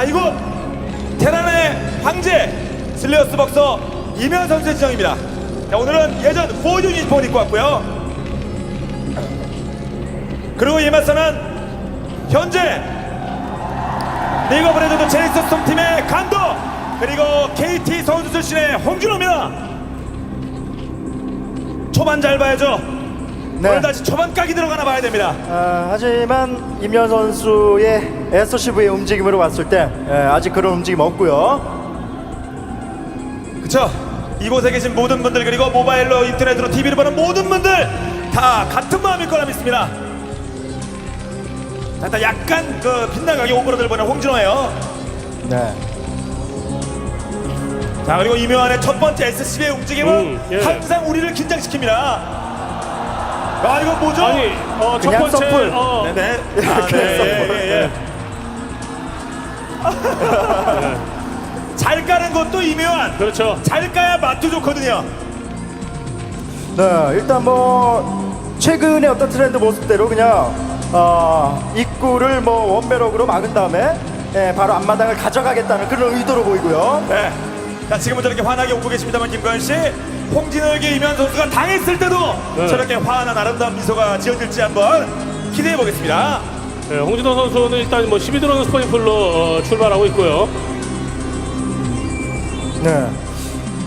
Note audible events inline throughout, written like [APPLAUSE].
자 이곳 테란의 황제 슬레어스 박서 이면 선수의 지정입니다. 자, 오늘은 예전 4 유니폼을 입고 왔고요. 그리고 이에 맞서는 현재 리그 오브 레전드 제이스 팀의 감독 그리고 KT 선수 출신의 홍준호입니다. 초반 잘 봐야죠. 네. 오늘 다시 초반 각이 들어가나 봐야 됩니다. 아, 하지만 임현 선수의 SCV의 움직임으로 봤을 때 예, 아직 그런 움직임 없고요. 그쵸? 이곳에 계신 모든 분들 그리고 모바일로 인터넷으로 TV를 보는 모든 분들 다 같은 마음일 거라 믿습니다. 자, 일단 약간 그 빗나가게 오버로드를 보는 홍진호예요. 네. 자 그리고 이묘한의 첫 번째 SCB의 움직임은 음, 예. 항상 우리를 긴장시킵니다. 아 이거 뭐죠? 아니 어, 첫 그냥 번째 서플. 어, [LAUGHS] 네네. 아, 네, 예, 예, 예. [LAUGHS] 잘 까는 것도 이묘한. 그렇죠. 잘 까야 맛도 좋거든요. 네, 일단 뭐 최근의 어떤 트렌드 모습대로 그냥 어, 입구를 뭐 원배럭으로 막은 다음에 예, 바로 앞마당을 가져가겠다는 그런 의도로 보이고요. 네. 자 지금은 저렇게 환하게 오고 계십니다만 김관 씨, 홍진호에게 이면 선수가 당했을 때도 네. 저렇게 환한 아름다운 미소가 지어질지 한번 기대해 보겠습니다. 네, 홍진호 선수는 일단 뭐 12드론 스포닝풀로 어, 출발하고 있고요. 네.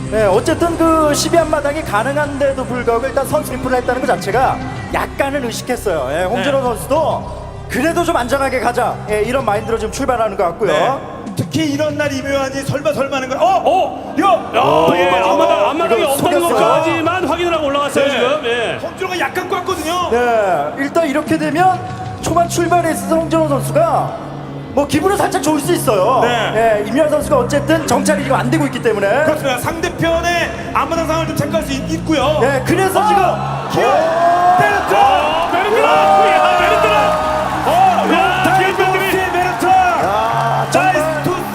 네, 어쨌든 그 12한마당이 가능한데도 불구하고 일단 선수 리플을 했다는 것 자체가 약간은 의식했어요. 예, 홍진호 네. 선수도 그래도 좀 안전하게 가자. 예, 이런 마인드로 좀 출발하는 것 같고요. 네. 특히 이런 날 이묘한이 설마 설마 하는 건 어? 어? 야! 야, 예, 어, 앞마당, 앞마당이 이거 없다는 속였어요. 것까지만 확인을 하고 올라갔어요 네. 지금. 예. 홍진호가 약간 꽉거든요. 네, 일단 이렇게 되면 초반 출발에 있어서 홍진호 선수가 뭐 기분은 살짝 좋을 수 있어요. 네. 예, 임현 선수가 어쨌든 정찰이 지금 안 되고 있기 때문에. 그렇습니다. 상대편의 앞마당 상황을 좀 체크할 수 있, 있고요. 네, 그래서 어! 지금 기어! 어! 야! 어! 야, 기어! 아,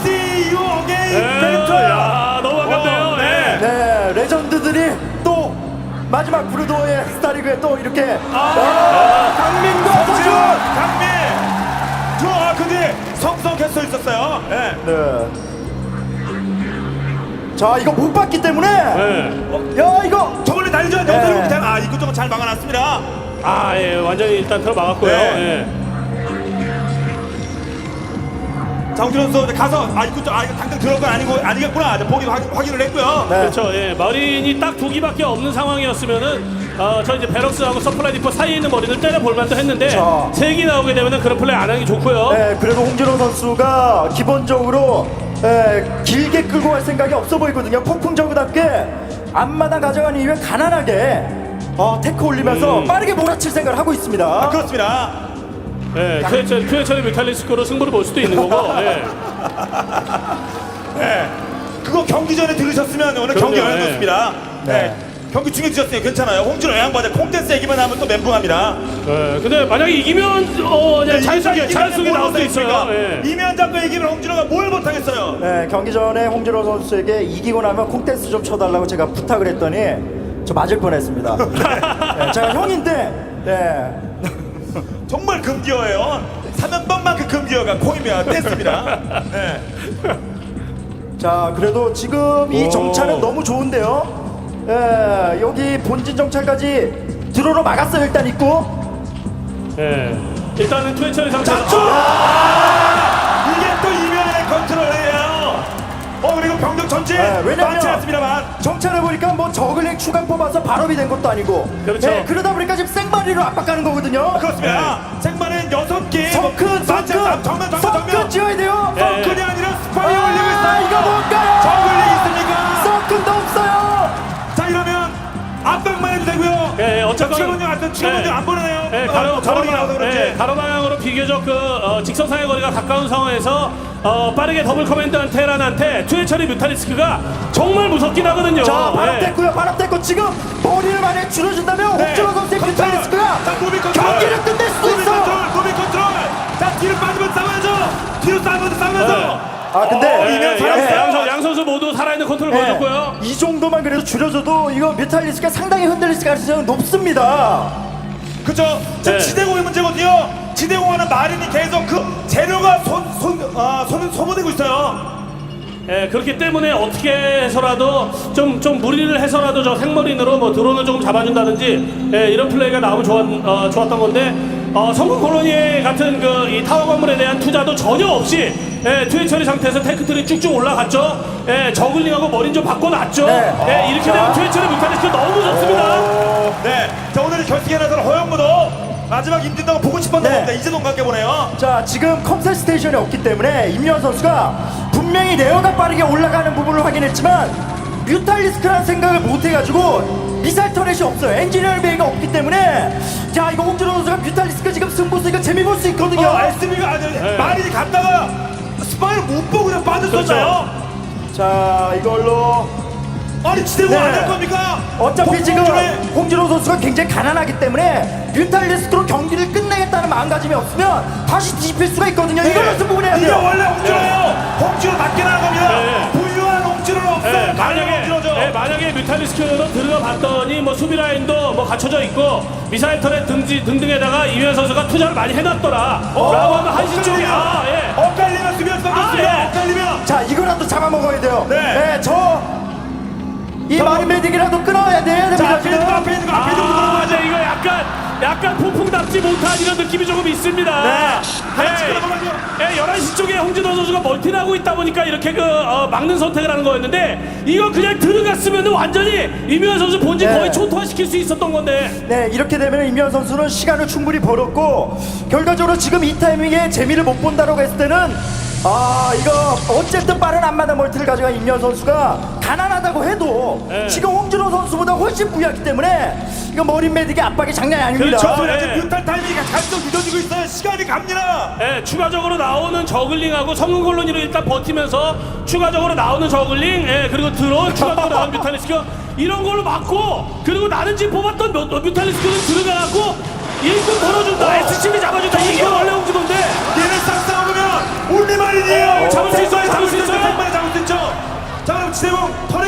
see you again, 예, 메르트! 야, 너무 반갑네요. 어, 네. 네, 레전드들이 또 마지막 브루도의 스타리그에 또 이렇게 아, 강민과 서준. 강민! 저, 아, 근데 성성했어 있었어요. 네. 네. 자, 이거 못 봤기 때문에 네. 야, 이거 저번에 날려줘야 네. 영상이 오기 때문에 아, 이것저것 잘 막아놨습니다. 아, 예, 완전히 일단 틀어 막았고요. 네. 예. 장준호 선수 가서 아, 이것저 아, 이거 당장 들어올 건 아니고, 아니겠구나. 이제 보기 확인, 확인을 했고요. 네. 그렇죠. 예, 마린이 딱 두 기밖에 없는 상황이었으면은 어, 저 이제 베럭스하고 서플라이 디포 사이에 있는 머리를 때려 볼 만도 했는데 자. 세개 나오게 되면은 그런 플레이 안 하는 게 좋고요. 네, 그래도 홍진호 선수가 기본적으로 에, 길게 끌고 갈 생각이 없어 보이거든요. 폭풍저그답게 앞마당 가져간 이후에 가난하게 어, 테크 올리면서 음. 빠르게 몰아칠 생각을 하고 있습니다. 아, 그렇습니다. 예, 큐에처, 큐에처리 뮤탈리스크로 승부를 볼 수도 있는 거고. 예. 네. 그거 경기 전에 들으셨으면 오늘 경기 그럼요, 열렸습니다. 네. 네. 경기 중에 드셨어요. 괜찮아요. 홍준호 양반의 콩댄스 얘기만 하면 또 멘붕합니다. 예, 근데 만약에 이기면 어, 그냥 자연스럽게 자연스럽게 뭘 나올 수 있어요. 못하겠습니까? 예. 이면 잡고 이기면 홍준호가 뭘 못하겠어요. 네, 경기 전에 홍진호 선수에게 이기고 나면 콩댄스 좀 쳐달라고 제가 부탁을 했더니 저 맞을 뻔했습니다. [LAUGHS] 네, 제가 형인데, 네. [LAUGHS] 정말 금기어예요. 사면방만큼 금기어가 콩이면 댄스입니다. 네. 자, 그래도 지금 이 오. 정찰은 너무 좋은데요. 예, 여기 본진 정찰까지 들어로 막았어요. 일단 있고. 예. 일단은 투에처리 상태. 잡죠! 아! 이게 또 이면의 컨트롤이에요. 어 그리고 병력 전진 네, 왜냐면- 많지 않습니다만 정찰해 보니까 뭐 저글링 추가 뽑아서 발업이 된 것도 아니고. 그렇죠. 예, 그러다 보니까 지금 생마리로 압박가는 거거든요. 그렇습니다. 생만은 여섯 개. 성큰, 성큰, 정면 정면 성큰 정면. 지어야 돼요. 예. 성큰이 아니라 추가번호 예. 안 보내네요. 예, 어, 가로, 가로, 그렇지. 예, 가로 방향으로 비교적 그 어, 직선상의 거리가 가까운 상황에서 어, 빠르게 더블 커맨드한 테란한테 투에처리 뮤탈리스크가 정말 무섭긴 하거든요. 자, 예. 발업됐고요. 발업됐고 지금 머리를 만약 줄여준다면 네. 선수의 컨트롤. 뮤탈리스크가. 경기를 끝낼 수도 무비 있어. 컨트롤, 무비 컨트롤. 자 뒤로 빠지면 싸워야죠. 뒤로 싸우면 싸우면서. 아, 근데 어, 예, 이면 예, 살았어요. 양, 선- 양 선수 모두 살아있는 컨트롤 예, 보여줬고요. 이 정도만 그래도 줄여줘도 이거 뮤탈리스크가 상당히 흔들릴 가능성이 높습니다. 그죠? 지금 네. 지대공의 문제거든요. 지대공하는 마린이 계속 그 재료가 손, 손, 아, 손, 소모되고 있어요. 예, 그렇기 때문에 어떻게 해서라도 좀, 좀 무리를 해서라도 저 생머린으로 뭐 드론을 조금 잡아준다든지 예, 이런 플레이가 나오면 좋았, 어, 좋았던 건데 어, 성공 콜로니 같은 그 이 타워 건물에 대한 투자도 전혀 없이 예, 투회 처리 상태에서 테크트리 쭉쭉 올라갔죠. 예, 저글링하고 머린 좀 바꿔놨죠. 네. 예, 이렇게 되면 투회 처리 못하는 게 너무 좋습니다. 네. 자, 오늘 결승에 나서는 허영무도 마지막 임진다고 보고 싶었나 네. 봅니다. 이재동 관계 보네요. 자 지금 컴셋 스테이션이 없기 때문에 임현 선수가 분명히 레어가 빠르게 올라가는 부분을 확인했지만 뮤탈리스크라는 생각을 못 해가지고 미사일 터렛이 없어요 엔지니어 베이가 없기 때문에 자 이거 홍준호 선수가 뮤탈리스크 지금 승부수 이거 재미 볼 수 있거든요 어, SB가 아니 마린이 갔다가 스파이를 못 보고 그냥 빠졌었나요? 자 이걸로 아니 지대고 네. 안할 겁니까? 어차피 지금 홍준호의- 홍준호 선수가 굉장히 가난하기 때문에 뮤탈리스크로 경기를 끝내겠다는 마음가짐이 없으면 다시 뒤집힐 수가 있거든요 이걸로 승부를 해야 이게 돼요 원래 홍준호예요. 홍준호 낮게 나간 겁니다. 네. 부유한 홍준호는 없어요. 예, 강한 만약에 홍준호죠. 예, 만약에 뮤탈리스크로 들어가 봤더니 뭐 수비 라인도 뭐 갖춰져 있고 미사일 터렛 등지 등등에다가 이현 선수가 투자를 많이 해놨더라. 어, 라고 하면 한시 쪽이 엇갈리면, 아 예. 엇갈리면 수비할 수밖에 아. 예. 엇갈리면 자 이거라도 잡아먹어야 돼요 네. 저 이 마리메딕이라도 끊어야 돼야 됩니다 자, 페이드가 지금 페이드가 페이드로 아, 들어가죠. 네, 이거 약간 약간 폭풍답지 못한 이런 느낌이 조금 있습니다. 네. 하나씩. 예, 11시 쪽에 홍진호 선수가 멀티를 하고 있다 보니까 이렇게 그 어, 막는 선택을 하는 거였는데 이거 그냥 들어갔으면 완전히 이묘한 선수 본진 네. 거의 초토화시킬 수 있었던 건데 네 이렇게 되면 임현 선수는 시간을 충분히 벌었고 결과적으로 지금 이 타이밍에 재미를 못 본다라고 했을 때는 아 이거 어쨌든 빠른 앞마다 멀티를 가져간 임현 선수가 가난하다고 해도 네. 지금 홍준호 선수보다 훨씬 부유하기 때문에 이거 머린 메딕의 압박이 장난이 아닙니다 그렇죠. 지금 뮤탈 타이밍이 갈수록 늦어지고 있어요. 시간이 갑니다. 예, 추가적으로 나오는 저글링하고 성능 콜로니로 일단 버티면서 추가적으로 나오는 저글링, 예, 그리고 드론, 추가적으로 나오는 뮤탈리스크 이런 걸로 막고 그리고 나는 지금 뽑았던 뮤, 뮤탈리스크는 들어가갖고 일꾼 걸어준다, SCB 잡아준다 이게 원래 홍지도인데 얘네 싹 싸우면 올리마린이에요. 잡을 수 있어요, 잡을 수 있어요. 잡을 수 있죠. 자 그럼 지대공 털에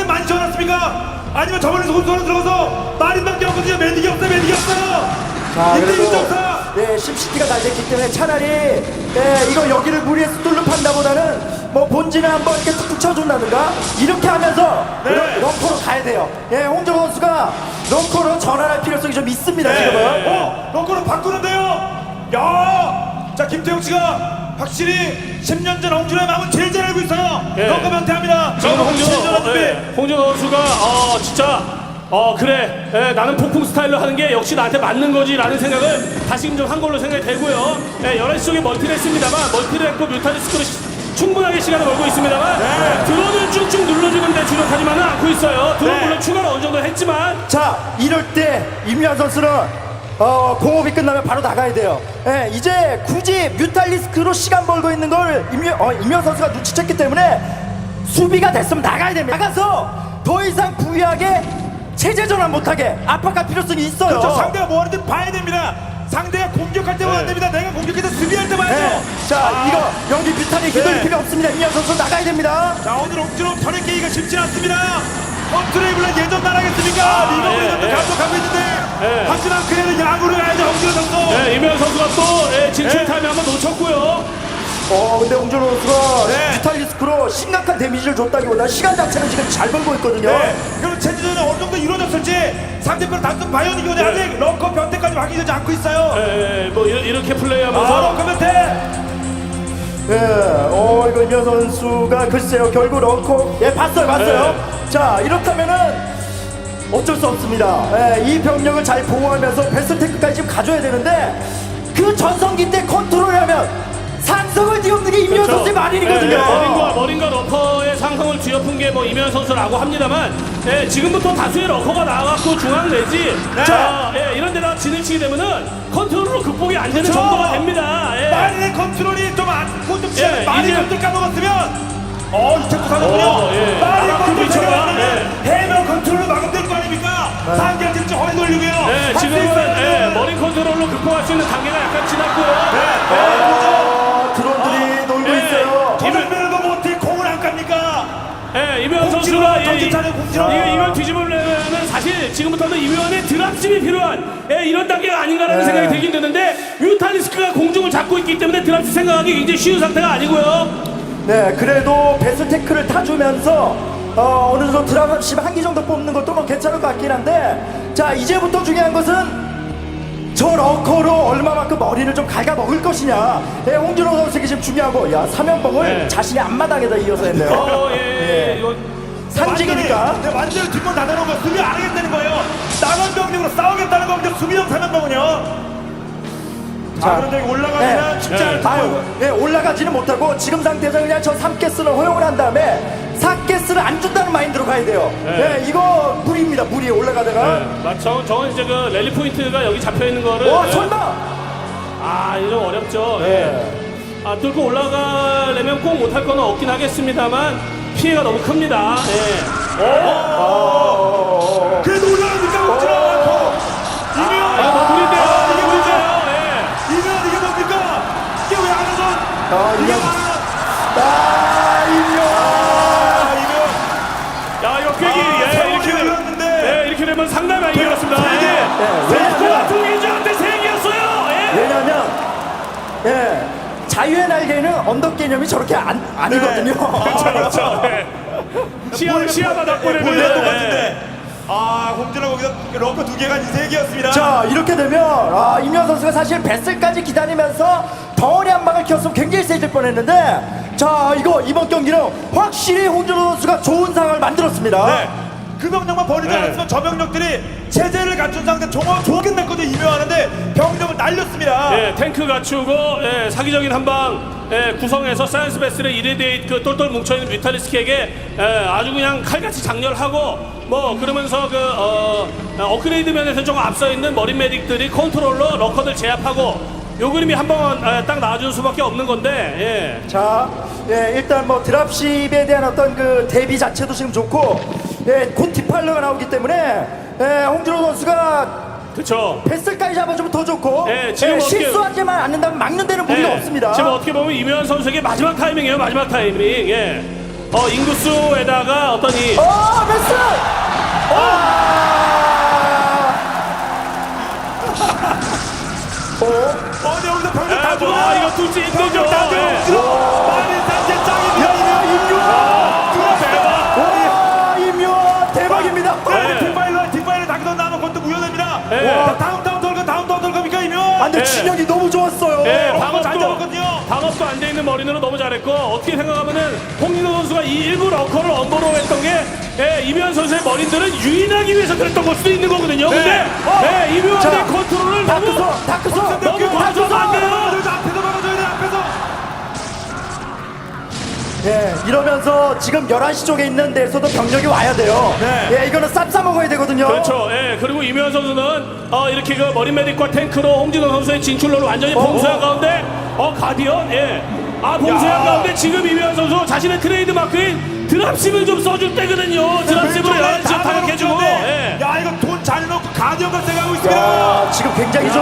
지어놨습니까? 아니면 저번에서 혼선을 들어가서 마린밖에 없거든요. 매딕이 없어요. 매딕이 없어요. 자 이때 그래도. 네 심시티가 잘 됐기 때문에 차라리 네, 이거 여기를 무리해서 뚫는 판다보다는 뭐 본진을 한번 이렇게 툭툭 쳐준다든가 이렇게 하면서 네. 런- 런커로 가야 돼요 예 홍정 선수가 런커로 전환할 필요성이 좀 있습니다 지금은 어, 런커를 바꾸는데요. 야, 자 김태형 씨가 확실히 10년 전 홍준호의 마음은 제일 잘 알고 있어요. 예. 런커 변태합니다. 런커 홍준호. 예, 홍준호 선수가 어 진짜 어 그래 예, 나는 폭풍 스타일로 하는 게 역시 나한테 맞는 거지라는 생각을 다시금 좀 한 걸로 생각이 되고요. 예, 11시 쪽에 멀티를 했습니다만 멀티를 했고 뮤탈리스크로 시- 충분하게 시간을 벌고 있습니다만 네. 드론을 쭉쭉 눌러주는데 주력하지만은 않고 있어요. 드론 네. 물론 추가로 어느 정도 했지만 자 이럴 때 임현 선수는 어, 공업이 끝나면 바로 나가야 돼요. 예, 이제 굳이 뮤탈리스크로 시간 벌고 있는 걸 임현, 어, 임현 선수가 눈치챘기 때문에 수비가 됐으면 나가야 됩니다. 나가서 더 이상 부유하게 체제 전환 못하게 압박할 필요성이 있어요. 그렇죠. 상대가 뭐 하는지 봐야 됩니다. 상대가 공격할 때만 안 됩니다. 내가 공격해서 수비할 때 봐야죠. 네. 자 아. 이거 여기 뮤탈이 기다릴 네. 필요 없습니다. 임현 선수 나가야 됩니다. 자 오늘 옥주로 털의 깨기가 쉽지 않습니다. 물론 예전 나라겠습니까? 리버블리 예, 선수 예. 감독 예. 하지만 그래도 야구를 가야죠 옥주로 선수. 예, 이명 선수가 또 예, 진출 네. 타임을 한번 놓쳤고요. 어 근데 홍준호 선수가 네. 뮤탈리스크로 심각한 데미지를 줬다기보다 시간 자체는 지금 잘 벌고 있거든요. 네. 그럼 체제전은 어느 정도 이루어졌을지 상대편 단순 바이오닉이 오늘 아직 런커 변태까지 확인되지 않고 있어요. 예, 예, 뭐 이렇게, 이렇게 아 플레이하면서 런커 변태. 예, 어 이거 임현 선수가 글쎄요 결국 런커 예 봤어요 봤어요. 자 이렇다면은 어쩔 수 없습니다. 예, 이 병력을 잘 보호하면서 베스트 테크까지 지금 가져야 되는데 그 전성기 때 컨트롤하면 상성을 뒤엎는 게 임현 그렇죠. 선수의 말이거든요. 예, 머린과 머린과 러커의 상성을 뒤엎은 게뭐 이면 선수라고 합니다만 예, 지금부터 다수의 러커가 나와갖고 중앙 내지 네. 자 예, 이런 데다가 진을 치게 되면은 컨트롤로 극복이 안 되는 그렇죠. 정도가 됩니다. 예. 마린의 컨트롤이 좀 안고 좀 치는 예, 마린 이제- 컨트롤 까먹었으면 어 이태구 사는군요. 어, 예. 마린 나가고 컨트롤 비춰봐. 제가 해명 컨트롤로 막으면 될거 아닙니까? 상대한테 좀 허리 돌리고요. 예, 할수 지금은 있어요. 예, 머린 컨트롤로 극복할 수 있는 단계가 약간 지났고요. 네, 아, 드론들이 놀고 예. 있어요. 이면도 못해 공을 안 갑니까? 예, 이면 공지로 선수가 정신 차려, 공지로. 이, 이면 뒤집으려면 사실 지금부터는 이면의 드랍십이 필요한 예, 이런 단계가 아닌가라는 네. 생각이 들긴 드는데 뮤탈리스크가 공중을 잡고 있기 때문에 드랍십 생각하기 굉장히 쉬운 상태가 아니고요. 네, 그래도 베스 테크를 타주면서 어, 어느 정도 드랍십 한기 정도 뽑는 것도 뭐 괜찮을 것 같긴 한데 자 이제부터 중요한 것은 저 러커로 얼마만큼 머리를 좀 갉아 먹을 것이냐. 네, 홍준호 선수에게 지금 중요하고 야 사면봉을 네. 자신이 앞마당에다 이어서 했네요. 어, 예, 예. 예. 이거 상징이니까. 완전히, 네, 완전히 뒷골 닫아놓은 거 수비 안 하겠다는 거예요. 나간 병력으로 싸우겠다는 겁니다. 수비형 사면병은요. 자, 자, 그런데 올라가면 네. 쉽지 않고. 아유, 네, 올라가지는 못하고 지금 상태에서 그냥 저 3개스를 허용을 한 다음에 4개스를 안 준다는 마인드로 가야 돼요. 네, 이거 무리입니다. 무리 올라가다가. 네, 맞- 저, 저건 이제 그 랠리 포인트가 여기 잡혀 있는 거를 어, 예. 설마! 아, 이거 좀 어렵죠. 예. 네. 아, 뚫고 올라가려면 꼭 못할 거는 없긴 하겠습니다만 피해가 너무 큽니다. 예. 그래도 올라 아, 이게 하죠? 아! 아, 이면 야, 이거 꽤 아, 예, 이렇게 되면 흘렀는데. 예, 이렇게 되면 상당히 많이. 예. 네, 왜냐면, 두세 개였어요. 예. 왜냐면, 예, 자유의 날개는 언덕 개념이 저렇게 안, 아니거든요. 그렇죠, 그렇죠. 예. 시야, 시야가 볼레 예. 똑같은데. 아, 홍준호 거기서 럭커 두 개가 이세 개였습니다. 자 이렇게 되면 아, 임현 선수가 사실 베슬까지 기다리면서 덩어리 한 방을 켰으면 굉장히 세질 뻔했는데 자 이거 이번 경기는 확실히 홍준호 선수가 좋은 상황을 만들었습니다. 네. 그 병력만 버리지 네. 않았으면 저 병력들이 체제를 갖춘 상태 종합 좋게 됐거든요 이묘하는데 병력을 날렸습니다. 예, 탱크 갖추고 예, 사기적인 한방 예, 구성해서 사이언스 베스를 이레데이 그 똘똘 뭉쳐있는 뮤탈리스크에게 예, 아주 그냥 칼같이 장렬하고 뭐 그러면서 그 어, 업그레이드 면에서 좀 앞서 있는 머린 메딕들이 컨트롤러 러커들 제압하고 요 그림이 한번 예, 딱 나와줄 수밖에 없는 건데 예. 자 예, 일단 뭐 드랍십에 대한 어떤 그 대비 자체도 지금 좋고 예, 곧 디팔러가 나오기 때문에 예, 홍준호 선수가 그쵸 베슬까지 잡아주면 더 좋고 예, 지금 어떻게- 실수하지만 않는다면 막는 데는 무리가 예, 없습니다. 지금 어떻게 보면 이묘한 선수에게 마지막 타이밍이에요 마지막 타이밍 예. 어, 인구수에다가 어떤 이 어, 베스! 어! 어디 여기서 병력 예, 다 뭐, 죽어. 아, 이거 뚫지 힘들죠 다 죽어. 예. 홍준호 많이 단계 짱입니다. 야, 임요한! 대박 와, 임요한! 대박입니다! 네. 네. 뒷바일러 뒷바일러 당기던 나면 그것도 무효됩니다. 네. 와, 다음 다 있는 머리는 너무 잘했고 어떻게 생각하면은 홍진호 선수가 이 일부 러커를 엄버로 했던 게 예, 이묘한 선수의 머리들은 유인하기 위해서 그랬던 걸 수도 있는 거거든요. 근데 어. 예, 이묘한의 자, 컨트롤을 너무 다크소, 다크소! 너무 봐줘서 안 돼요. 앞에서 막아줘야 돼 앞에서. 예, 이러면서 지금 11시 쪽에 있는 데서도 병력이 와야 돼요. 네. 예, 이거는 쌈싸 먹어야 되거든요. 그렇죠. 예, 그리고 이묘한 선수는 어, 이렇게 그 머리 메딕과 탱크로 홍진호 선수의 진출로를 완전히 봉쇄한 어. 가운데 어 가디언 예. 아 봉쇄한 야. 가운데 지금 이묘한 선수 자신의 트레이드 마크인 드랍십을 좀 써줄 때거든요. 드랍십으로 왼쪽에 열한 시다 타격해주고. 예. 야 이거 돈 잘 넣고 가디언을 생각하고 있습니다. 야, 지금 굉장히 좀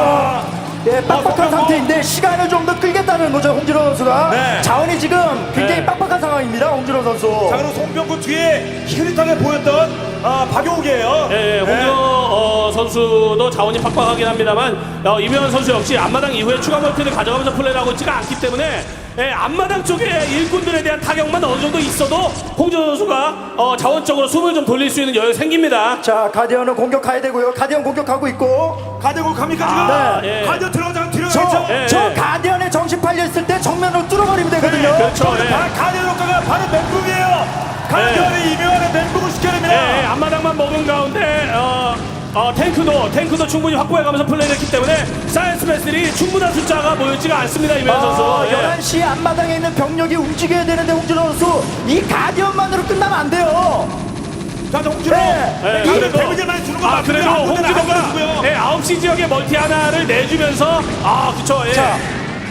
예, 빡빡한 어, 상태인데 시간을 좀 더 끌겠다는 거죠, 홍진호 선수가. 네. 자원이 지금 굉장히 네. 빡빡한 상황입니다, 홍진호 선수. 자 그리고 송병구 뒤에 흐릿하게 보였던 아, 박용욱이에요. 예, 예, 홍진호 어, 선수도 자원이 빡빡하긴 합니다만 어, 이묘한 선수 역시 앞마당 이후에 추가 멀티를 가져가면서 플레이를 하고 있지가 않기 때문에 예, 앞마당 쪽에 일꾼들에 대한 타격만 어느 정도 있어도 홍진호 선수가 어, 자원적으로 숨을 좀 돌릴 수 있는 여유 생깁니다. 자, 가디언은 공격해야 되고요. 가디언 공격하고 있고. 가디언 갑니까 지금? 아, 예. 가디언 들어가자면 저, 들어가죠. 예. 저 가디언에 정신 팔려 있을 때 정면으로 뚫어버리면 되거든요. 그렇죠. 예. 바로 가디언 효과가 바로 멘붕이에요. 가디언이 이묘한의 멘붕을 시켜냅니다. 예, 예, 앞마당만 먹은 가운데 어, 어, 탱크도 탱크도 충분히 확보해가면서 플레이를 했기 때문에 사이언스 베슬이 충분한 숫자가 모였지가 않습니다 이묘한 선수. 아, 예. 11시 앞마당에 있는 병력이 움직여야 되는데 홍진호 선수 이 가디언만으로 끝나면 안 돼요. 자, 홍준호. 네. 예, 가디언 그래도- 데미지 많이 주는 거 아 맞는데 그래도 한 군데는 안 주고요. 예, 9시 지역에 멀티 하나를 내주면서 아 그쵸 예. 자,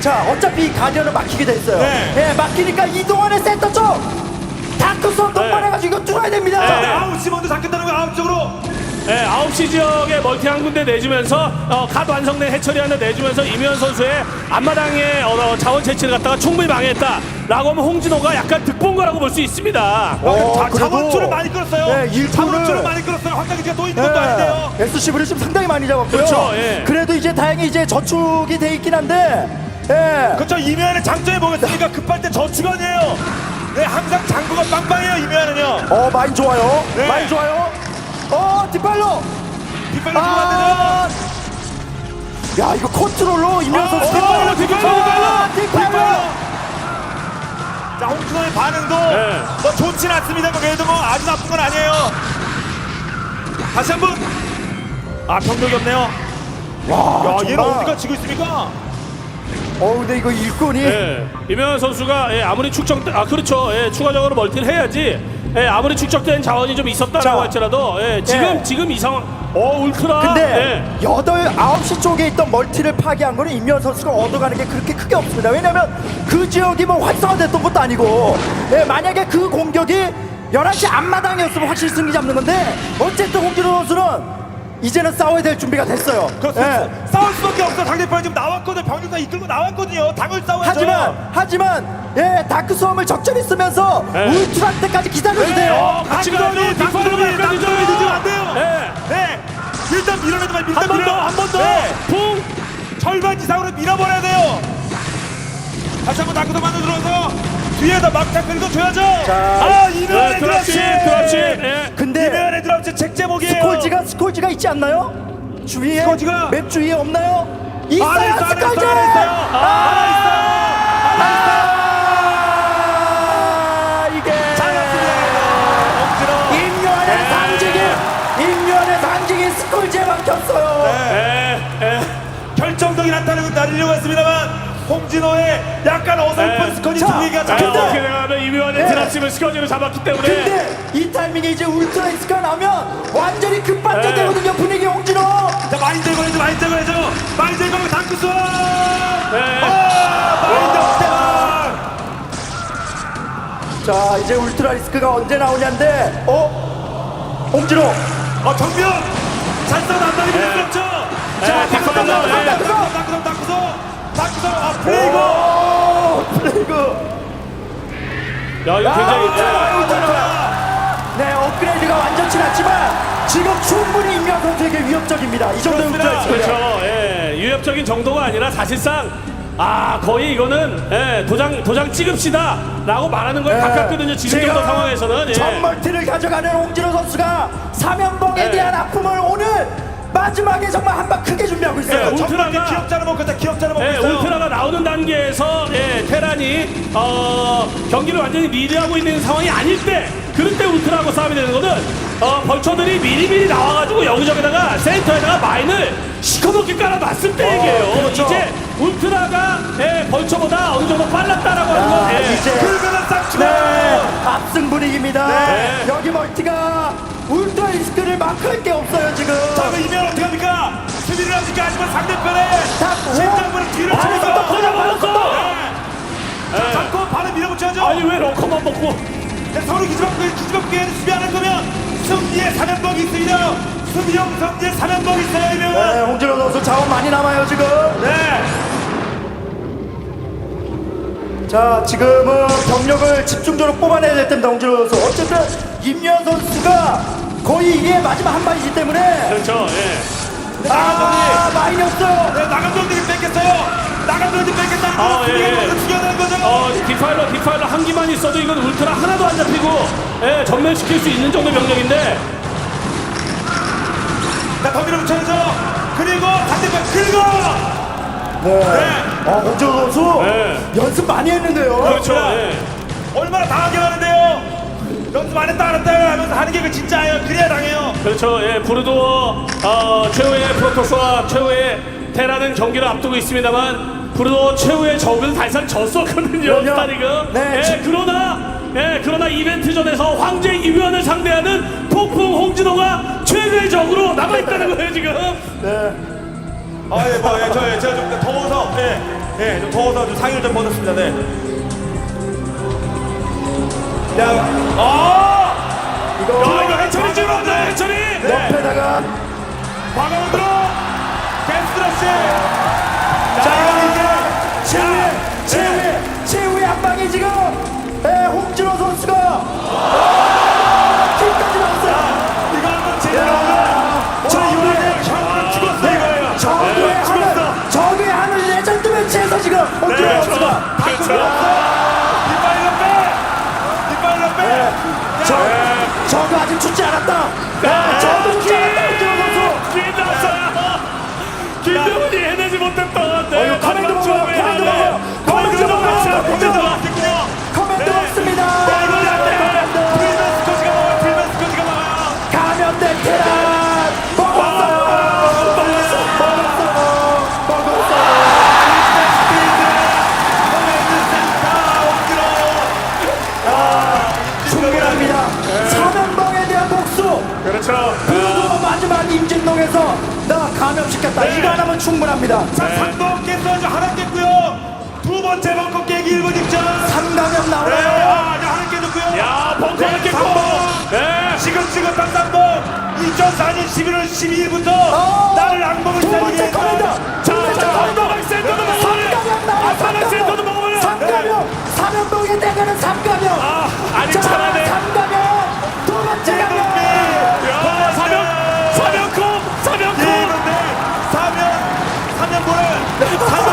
자 어차피 이 가디언은 막히게 돼 있어요. 네. 예, 막히니까 이동안의 센터 쪽 다크선 동반해가지고 이거 뚫어야 됩니다. 자, 네. 아홉 시 먼저 잡겠다는 거 아홉 쪽으로. 예, 9시 지역에 멀티 한 군데 내주면서 어, 갓 완성된 해처리 하나 내주면서 이면 선수의 앞마당에 어, 자원 채취를 갖다가 충분히 망했다라고 하면 홍진호가 약간 득본 거라고 볼 수 있습니다. 어, 자, 그래도- 자원줄을 많이 끌었어요. 네, 일꾼을- 자원줄을 많이 끌었어요. 황당기가 또 있는 것도 아닌데요. SCV를 지금 상당히 많이 잡았고요. 그렇죠, 예. 그래도 이제 다행히 이제 저축이 돼 있긴 한데 예. 그렇죠. 이면의 장점이 뭐겠습니까? 급할 때 저축원이에요. 네, 항상 장구가 빵빵해요. 이면은요. 어 많이 좋아요. 네. 많이 좋아요. 어 뒷발로. 뒷발로 아. 들어가면 야 이거 컨트롤로 임현 선수 뒷발로, 뒷발로, 뒷발로, 뒷발로. 자, 홍준호의 반응도 네. 뭐 좋진 않습니다. 그래도 뭐 아주 나쁜 건 아니에요. 다시 한 번. 아, 병력이 없네요. 와 야, 얘는 정말. 어디가 지고 있습니까? 어 근데 이거 일꾼이 예, 이명현 선수가 예, 아무리 축적 아 그렇죠 예, 추가적으로 멀티를 해야지 예, 아무리 축적된 자원이 좀 있었다라고 자. 할지라도 예, 지금 예. 지금 이 상황 어 울트라 근데 예. 여덟 아홉 시 쪽에 있던 멀티를 파괴한 거는 임현 선수가 얻어가는 게 그렇게 크게 없습니다. 왜냐하면 그 지역이 뭐 활성화됐던 것도 아니고 예, 만약에 그 공격이 11시 앞마당이었으면 확실히 승리 잡는 건데 어쨌든 홍진호 선수는 이제는 싸워야 될 준비가 됐어요. 그렇습니다. 예. 싸울 수밖에 없어. 상대편이 지금 나왔거든요. 병력 다 이끌고 나왔거든요. 당을 싸워야죠. 하지만 하지만 예 다크 수험을 적절히 쓰면서 네. 울트라 때까지 기다려주세요. 당근이 가야죠. 당근이 늦으면 안 돼요. 예. 네. 일단 밀어내도만 일단 한 번. 더 한 번 더 네. 붕 절반 이상으로 밀어버려야 돼요. 다시 한번 다크도 만들어 들어서 뒤에다 막타 끌고 줘야죠. 자, 아 네, 드랍십 드랍십. 드랍십 예. 근데 이면의 드랍십 책제목이에요. 스콜지가 스콜지가 있지 않나요? 주위에 스콜지가? 맵 주위에 없나요? 하나 있어요 있어, 하나 스콜지. 있어, 하나 있어요. 하나 있어 홍진호의 약간 어설픈 네. 스커지 자, 분위기가 자, 근데- 어떻게 되냐면 이묘한의 네. 드랍십을 스커지로 잡았기 때문에 근데 이 타이밍에 이제 울트라 이스가 나면 완전히 급반전 네. 되거든요 분위기 홍진호. 자 많이 제거해줘 많이 제거해줘 많이 제거하면 다크스 네. 아 마인드 자 이제 울트라 리스크가 언제 나오냐인데 어 홍진호 어 정면 잘 싸운 안당이 네. 자, 뒷발로, 네. 다크스 다크스 다크스 다크 스아 플레이고 오 플레이그 야 이거 굉장히 예. 아, 울트라. 네 업그레이드가 완전치 않지만 지금 충분히 임현 선수에게 위협적입니다 이 정도 그렇습니다. 리스크 그렇죠. 예, 유협적인 정도가 아니라 사실상 아 거의 이거는 예, 도장 도장 찍읍시다라고 말하는 거에 가깝거든요. 지금 정도 상황에서는 예. 전멀티를 가져가는 홍진호 선수가 사면봉에 네. 대한 아픔을 오늘 마지막에 정말 한 방 크게 준비하고 있어요. 네, 울트라가- 기억자를 먹고 있다 기억자를 먹고 예, 있어요 울트라가 나오는 단계에서 예, 테란이 어, 경기를 완전히 리드하고 있는 상황이 아닐 때 그럴 때 울트라하고 싸움이 되는 거는 어, 벌처들이 미리미리 나와가지고 여기저기다가 센터에다가 마인을 시커멓게 깔아놨을 때 얘기예요. 그렇죠. 이제 울트라가 예, 벌처보다 어느 정도 빨랐다라고 하는 건 아, 예. 이제 긁으면 싹 죽어 네, 압승 분위기입니다. 네. 여기 멀티가 울트라 리스크를 막을 게 없어요 지금. 자 그럼 이면 어떻게 합니까 수비를 합니까 아니면 상대편에 자, 심장부를 뒤로 아, 치면서 또 터져. 네. 자 잡고 바로 밀어붙여야죠 아니 왜 럭커만 먹고 네, 서로 기지막고 기지막고 수비 안할 거면 승리의 사면복이 있습니다. 수비형 승리의 사면복이 있어요 네, 이명은. 홍진호 선수 자원 많이 남아요 지금. 네. 자 지금은 병력을 집중적으로 뽑아내야 될 때입니다 홍진호 선수. 어쨌든 임현 선수가 거의 이게 마지막 한 발이기 때문에 그렇죠. 예. 아 많이 없어요. 네, 나간 병들이 뺏겼어요. 나간 병들이 뺏겼다는 아, 건 예, 예. 죽여내는 거죠. 어, 디파일러, 디파일러 한 기만 있어도 이건 울트라 하나도 안 잡히고, 예, 전멸시킬 수 있는 정도 병력인데, 자, 더 밀어붙여야죠. 그리고 반대편 긁어. 네. 네. 아 홍진호 선수 네. 연습 많이 했는데요. 그렇죠. 예. 얼마나 당하게 하는데요. 연습 안 했다 안 했다 하면서 하는 게 그 진짜예요. 그래야 당해요. 그렇죠. 예, 부르도어, 어, 최후의 프로토스와 최후의 테라는 경기를 앞두고 있습니다만, 부르도어 최후의 적은 사실상 졌었거든요, 그럼요. 스타리그. 네, 예, 지- 그러나, 예, 그러나 이벤트전에서 황제 이위원을 상대하는 폭풍 홍진호가 최후의 적으로 남아 있다는 거예요, 지금. 네. 아, 예, 뭐, 예, 저, 예, 제가 좀 더워서, 예, 예, 좀 더워서 좀 상의를 좀 벗었습니다. 네. 야, 아, 이거 야, 이거 해철이 찍었네, 해철이. 네. 옆에다가 과감으로 댄스러시. 자 자, 이제 최후의 최후의 최후의 한 방이 지금 저, 저도 아직 죽지 않았다. 아, 정도면 충분합니다. 자, 3번 게스 아주 하락됐고요. 두 번째 벙커 깨기 1분 직전. 3강형 나오네요. 아, 아, 하락됐고요. 야, 벙커 네, 깨고. 네. 지금지금 한 3번. 2004년 11월 12일부터 어, 나를 악몽을 두 번째 꺼낸다. 두 번째 자, 꺼낸다. 한동안 센터도 먹어버려. 삼강형 나와요. 아사나 센터도 먹어버려. 삼강형. 네. 삼연동이 대가는 삼강형. 아, 아니, 자, 차라네. 삼강형. 두 번째 강 네, 3